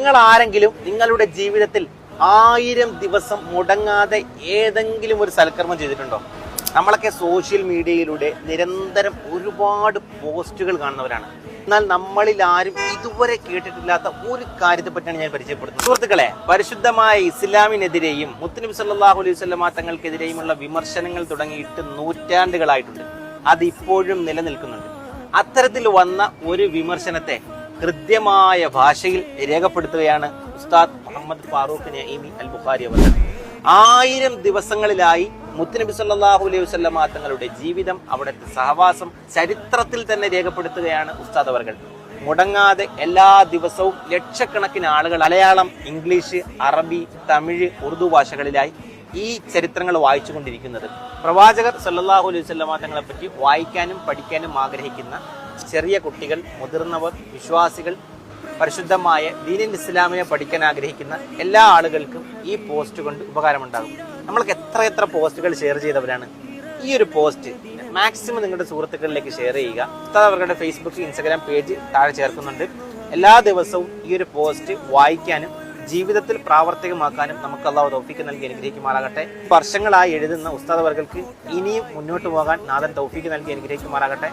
നിങ്ങൾ ആരെങ്കിലും നിങ്ങളുടെ ജീവിതത്തിൽ ആയിരം ദിവസം മുടങ്ങാതെ ഏതെങ്കിലും ഒരു സൽക്കർമ്മം ചെയ്തിട്ടുണ്ടോ? നമ്മളൊക്കെ സോഷ്യൽ മീഡിയയിലൂടെ നിരന്തരം ഒരുപാട് പോസ്റ്റുകൾ കാണുന്നവരാണ്. എന്നാൽ നമ്മളിൽ ആരും ഇതുവരെ കേട്ടിട്ടില്ലാത്ത ഒരു കാര്യത്തെ പറ്റിയാണ് ഞാൻ പരിചയപ്പെടുന്നത് സുഹൃത്തുക്കളെ പരിശുദ്ധമായ ഇസ്ലാമിനെതിരെയും മുത്തനബി സല്ലാഹു അലൈഹി വസല്ലമ തങ്ങൾക്കെതിരെയുമുള്ള വിമർശനങ്ങൾ തുടങ്ങിയിട്ട് നൂറ്റാണ്ടുകളായിട്ടുണ്ട്. അത് ഇപ്പോഴും നിലനിൽക്കുന്നുണ്ട്. അത്തരത്തിൽ വന്ന ഒരു വിമർശനത്തെ ഹൃദ്യമായ ഭാഷയിൽ രേഖപ്പെടുത്തുകയാണ് ഉസ്താദ് മുഹമ്മദ് ഫാറൂഖ് നഈമി അൽ ബുഖാരി അവർ. ആയിരം ദിവസങ്ങളിലായി മുത്തുനബി സല്ലാഹു അലൈഹി വസല്ലമ തങ്ങളുടെ ജീവിതം അവിടുത്തെ സഹവാസം ചരിത്രത്തിൽ തന്നെ രേഖപ്പെടുത്തുകയാണ് ഉസ്താദ് അവർകൾ മുടങ്ങാതെ എല്ലാ ദിവസവും ലക്ഷക്കണക്കിന് ആളുകൾ മലയാളം ഇംഗ്ലീഷ് അറബി തമിഴ് ഉറുദു ഭാഷകളിലായി ഈ ചരിത്രങ്ങൾ വായിച്ചുകൊണ്ടിരിക്കുന്നത്. പ്രവാചകർ സല്ലാഹു അലൈഹി വസല്ലമ തങ്ങളെ പറ്റി വായിക്കാനും പഠിക്കാനും ആഗ്രഹിക്കുന്ന ചെറിയ കുട്ടികൾ മുതിർന്നവർ വിശ്വാസികൾ പരിശുദ്ധമായ ദീനിൻ ഇസ്ലാമിനെ പഠിക്കാൻ ആഗ്രഹിക്കുന്ന എല്ലാ ആളുകൾക്കും ഈ പോസ്റ്റ് കൊണ്ട് ഉപകാരമുണ്ടാകും. നമ്മൾക്ക് എത്ര എത്ര പോസ്റ്റുകൾ ഷെയർ ചെയ്തവരാണ്. ഈ ഒരു പോസ്റ്റ് മാക്സിമം നിങ്ങളുടെ സുഹൃത്തുക്കളിലേക്ക് ഷെയർ ചെയ്യുക. ഉസ്താദ് അവരുടെ ഫേസ്ബുക്ക് ഇൻസ്റ്റാഗ്രാം പേജ് താഴെ ചേർക്കുന്നുണ്ട്. എല്ലാ ദിവസവും ഈ ഒരു പോസ്റ്റ് വായിക്കാനും ജീവിതത്തിൽ പ്രാവർത്തികമാക്കാനും നമുക്ക് അള്ളാഹു തൗഫീക്ക് നൽകി അനുഗ്രഹിക്കുമാറാകട്ടെ. വർഷങ്ങളായി എഴുതുന്ന ഉസ്താദ് അവർക്ക് ഇനിയും മുന്നോട്ട് പോകാൻ നാഥൻ തൗഫീക്ക് നൽകി അനുഗ്രഹിക്കുമാറാകട്ടെ.